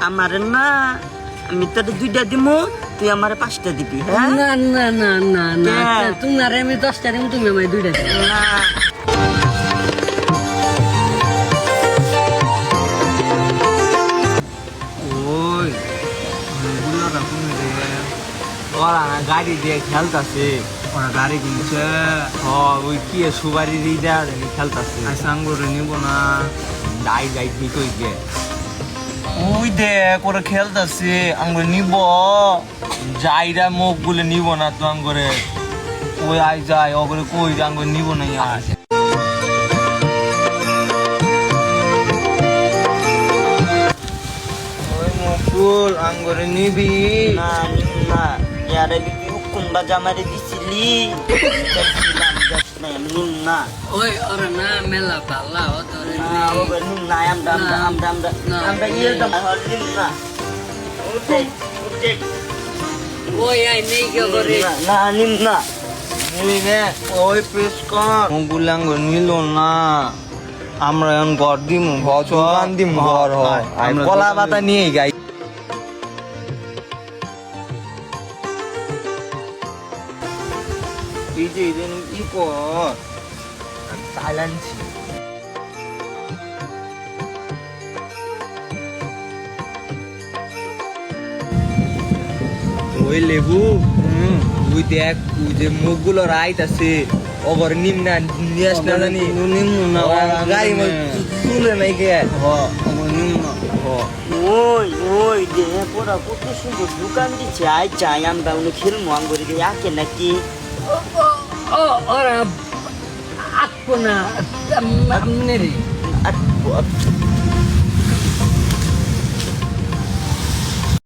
আমার না আমি তোর দুইটা দিমু তুই আমার পাঁচটা দিবি হ্যাঁ? না না না না না হ্যাঁ। তোমার আমি দশটা দিন তুমি আমায় দুইটা দিও। না। ওরা গাড়ি দিয়ে খেলতাছে ওরা গাড়ি কিনছে। হ ওই কি সুবারি দিয়ে খেলতাছে। সাঙ্গুরে নিব না। দাই যাই ঠিক গে ওই দেখ ওরা খেলতাছে আঙ্গুরে নিব। যাইরা মুখগুলো নিব না তো আঙ্গুরে ওই আই যায় ওগুলো কই আঙ্গুরে নিব না আর মুকুল আঙ্গুরে নিবি। না না ইয়ারে বিবি হুকুম জামারে দিছিলি? না ওই ওরা না মেলা পাল্লা ও তোরে না বাবা নিম না আমরা আমরা আমরা আমরা আমরা ইয়ে দাম নিম না। উঠে উঠে। ওই আই নেই কে না না নিম না। নিবি ওই পেশ কর। মুকুল নিল না। আমরা এখন ঘর দিম ঘর দিম ঘর হয়। কলা পাতা নিয়ে গাই। এই যে এই ই কর চালানছি ওই লেবু তুই দেখ তুই যে মুখগুলো রাইত আছে। ওগর নিম না নিয়াস না জানি নিম না মধ্যে তুলে নাই। গে। হ নিম না। হ। ওই ওই দে পোড়া কত সুন্দর দোকান দিচ্ছে আই চাই উনি খেলমু আঙ্গুরি দিয়ে আঁকে নাকি? ওরা আটকো না আর